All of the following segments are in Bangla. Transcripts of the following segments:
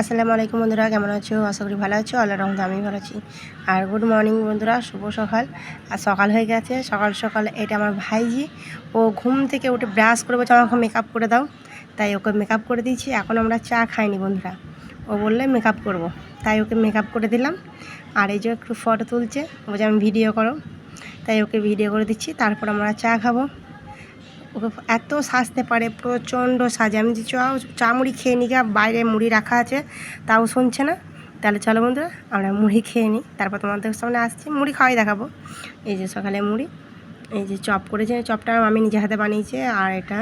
আসসালামু আলাইকুম বন্ধুরা, কেমন আছো? আশা করি ভালো আছো। আল্লাহ রহমতে আমি ভালো আছি। আর গুড মর্নিং বন্ধুরা, শুভ সকাল। আর সকাল হয়ে গেছে। সকাল সকাল এটা আমার ভাইজি। ও ঘুম থেকে উঠে ব্রাশ করে বলছে আমাকে মেকআপ করে দাও। তাই ওকে মেকআপ করে দিয়েছি। এখন আমরা চা খাইনি বন্ধুরা। ও বললে মেকআপ করব। তাই ওকে মেকআপ করে দিলাম। আর এই যে একটু ফটো তুলছে বলছে, আমি ভিডিও করো। তাই ওকে ভিডিও করে দিচ্ছি। তারপর আমরা চা খাব। এত সাজতে পারে, প্রচণ্ড সাজে। আমি যে চ মুড়ি খেয়ে নিই বাইরে মুড়ি রাখা আছে, তাও শুনছে না? তাহলে চলো বন্ধুরা, আমরা মুড়ি খেয়ে নিই। তারপর তোমাদের সামনে আসছি, মুড়ি খাওয়াই দেখাবো। এই যে সকালে মুড়ি, এই যে চপ করেছে, চপটা আমি নিজে হাতে বানিয়েছি, আর এটা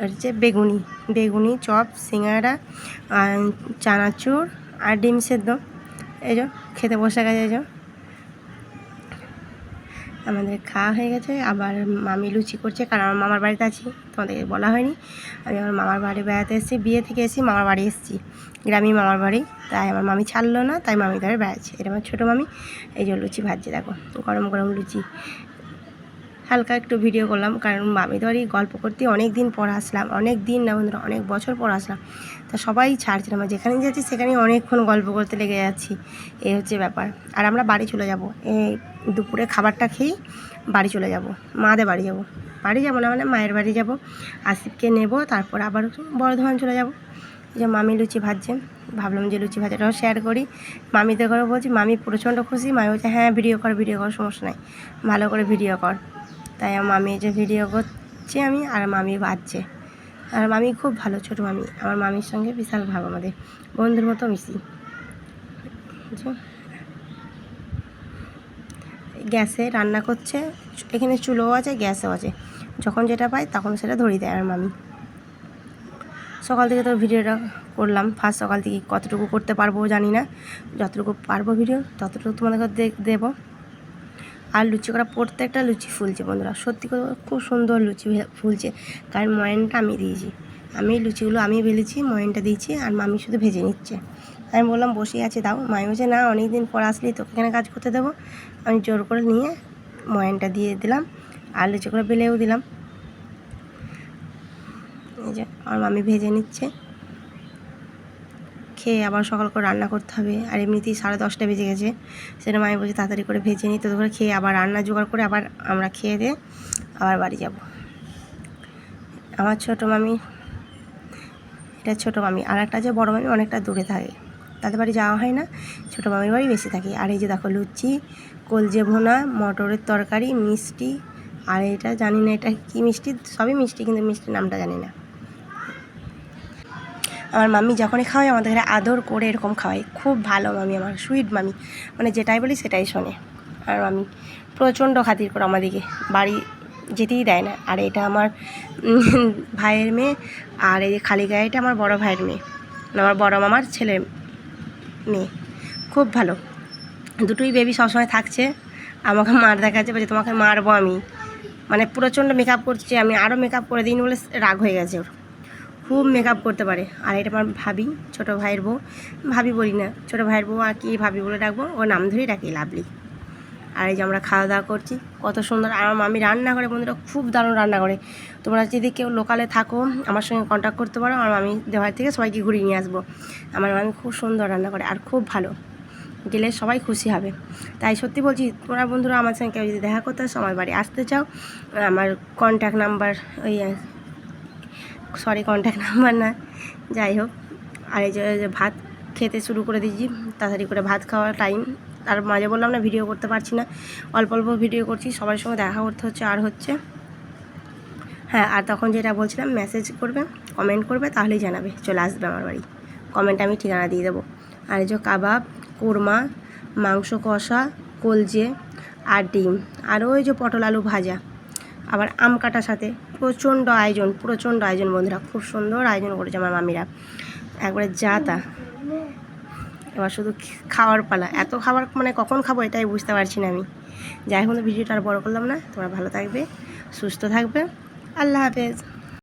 হচ্ছে বেগুনি। বেগুনি, চপ, সিঙ্গাড়া আর চানাচুর, আর ডিম সেদ্ধ। এই যে, খেতে বসে গেছে, এই যে। আমাদের খাওয়া হয়ে গেছে, আবার মামি লুচি করছে, কারণ আমার মামার বাড়িতে আছি, তোমাদেরকে বলা হয়নি। আমি আমার মামার বাড়ি বেড়াতে এসেছি, বিয়ে থেকে এসেছি, মামার বাড়ি এসেছি গ্রামী মামার বাড়ি, তাই আমার মামি ছাড়লো না, তাই মামি ধরে বেড়াচ্ছে। এটা আমার ছোটো মামি, এই যে লুচি ভাজছে, দেখো, গরম গরম লুচি। হালকা একটু ভিডিও করলাম, কারণ মামি বাড়ি গল্প করতে অনেক দিন পর আসলাম, অনেক দিন না বন্ধুরা, অনেক বছর পর আসলাম। তা সবাই ছাড়ছিল আমার যেখানেই যাচ্ছি সেখানেই অনেকক্ষণ গল্প করতে লেগে যাচ্ছি, এই হচ্ছে ব্যাপার। আর আমরা বাড়ি চলে যাব, এই দুপুরে খাবারটা খেয়েই বাড়ি চলে যাব, মাদের বাড়ি যাব। বাড়ি যাব না মানে মায়ের বাড়ি যাব, আসিফকে নেব, তারপর আবার বর্ধমান চলে যাব। যে মামি লুচি ভাজছে, ভাবলাম যে লুচি ভাজাটাও শেয়ার করি। মামিদের ঘরে বলছি, মামি প্রচণ্ড খুশি? মামি বলছে হ্যাঁ ভিডিও কর ভিডিও কর, সমস্যা নাই। ভালো করে ভিডিও কর। তাই আমার মামি যে ভিডিও করছি আমি আর মামি বাজছে। আর মামি খুব ভালো, ছোটো মামি। আমার মামির সঙ্গে বিশাল ভাব আমাদের। বন্ধুর মতো মিশি? গ্যাসে রান্না করছে, এখানে চুলোও আছে, গ্যাসও আছে। যখন যেটা পাই তখন সেটা ধরিয়ে দেয় আমার মামি। সকাল থেকে তো ভিডিওটা করলাম। ফার্স্ট সকাল থেকে কতটুকু করতে পারব জানি না। যতটুকু পারব ভিডিও ততটুকু তোমাদেরকে দেবো। আর লুচি করা প্রত্যেকটা লুচি ফুলছে বন্ধুরা। সত্যি করে খুব সুন্দর লুচি ফুলছে। কারণ ময়নটা আমি দিয়েছি। আমি লুচিগুলো আমি বেলেছি, ময়নটা দিয়েছি আর মামি শুধু ভেজে নিচ্ছে। আমি বললাম, বসে আছে, দাও। মামি বলছে, না অনেক দিন পর আসলি, তোকে এখানে কাজ করতে দেবো। আমি জোর করে নিয়ে ময়নটা দিয়ে দিলাম আর লুচিগুলো বেলেও দিলাম। এই যে, আর মামি ভেজে নিচ্ছে। খেয়ে আবার সকাল করে রান্না করতে হবে। আর এমনিতেই সাড়ে দশটা বেজে গেছে। সেটা মামি বলছে তাড়াতাড়ি করে ভেজে নিই তো করে খেয়ে আবার রান্না জোগাড় করে আবার আমরা খেয়ে দিয়ে আবার বাড়ি যাব। আমার ছোটো মামি, এটা ছোটো মামি। আর একটা যে বড়ো মামি অনেকটা দূরে থাকে। তাদের বাড়ি যাওয়া হয় না, ছোটো মামির বাড়ি বেশি থাকি। আর এই যে দেখো লুচি, কলজে ভোনা, মটরের তরকারি, মিষ্টি। আর এটা জানি না এটা কী মিষ্টি, সবই মিষ্টি, কিন্তু মিষ্টির নামটা জানি না। আমার মাম্মি যখনই খাওয়াই আমাদের ঘরে আদর করে এরকম খাওয়াই খুব ভালো মামি আমার সুইট মামি মানে যেটাই বলি সেটাই শোনে। আর মামি প্রচণ্ড খাতির করে আমাদেরকে বাড়ি যেতেই দেয় না। আর এটা আমার ভাইয়ের মেয়ে। আর এই যে খালি গায়েটা আমার বড় ভাইয়ের মেয়ে। মানে আমার বড় মামার ছেলের মেয়ে। খুব ভালো। দুটোই বেবি সবসময় থাকছে। আমাকে মার দেখাচ্ছে, বলছে তোমাকে মারবো আমি। মানে প্রচণ্ড মেকআপ করছে। আমি আরও মেকআপ করে দিই বলে রাগ হয়ে গেছে ওর। খুব মেকআপ করতে পারে। আর এটা আমার ভাবি, ছোটো ভাইয়ের বউ। ভাবি বলি না, ছোটো ভাইয়ের বউ আর কি ভাবি বলে ডাকবো। ও নাম ধরেই ডাকি লাভলি। আর এই যে আমরা খাওয়া দাওয়া করছি, কত সুন্দর। আমার মামি রান্না করে, বন্ধুরা খুব দারুণ রান্না করে। তোমরা যদি কেউ লোকালে থাকো, আমার সঙ্গে কন্ট্যাক্ট করতে পারো। আর আমি দেওয়ার থেকে সবাইকে ঘুরিয়ে নিয়ে আসব। আমার মামি খুব সুন্দর রান্না করে আর খুব ভালো। গেলে সবাই খুশি হবে। তাই সত্যি বলছি, তোমরা বন্ধুরা আমার সঙ্গে কেউ যদি দেখা করতে আসো আমার বাড়ি আসতে চাও, আমার কন্ট্যাক্ট নাম্বার ওই সরি কন্ট্যাক্ট নাম্বার না। যাই হোক, আর এই যে ভাত খেতে শুরু করে দিয়েছি, তাড়াতাড়ি করে ভাত খাওয়ার টাইম আর মাঝে বললাম না ভিডিও করতে পারছি না। অল্প অল্প ভিডিও করছি, সবার সঙ্গে দেখা করতে হচ্ছে, আর হচ্ছে। হ্যাঁ আর তখন যেটা বলছিলাম মেসেজ করবে কমেন্ট করবে, তাহলেই জানাবে, চলে আসবে আমার বাড়ি। কমেন্ট আমি ঠিকানা দিয়ে দেবো। আর এই যে কাবাব, কোরমা, মাংস কষা, কলজে, আর ডিম। আর ওই যে পটল আলু ভাজা। আবার আম কাটার সাথে প্রচণ্ড আয়োজন প্রচণ্ড আয়োজন বন্ধুরা, খুব সুন্দর আয়োজন করেছে আমার মামিরা। একবারে যা তা। এবার শুধু খাওয়ার পালা। এত খাবার মানে কখন খাব এটাই বুঝতে পারছি না আমি। যাই হোক ভিডিওটা আর বড় করলাম না। তোমরা ভালো থাকবে, সুস্থ থাকবে। আল্লাহ হাফেজ।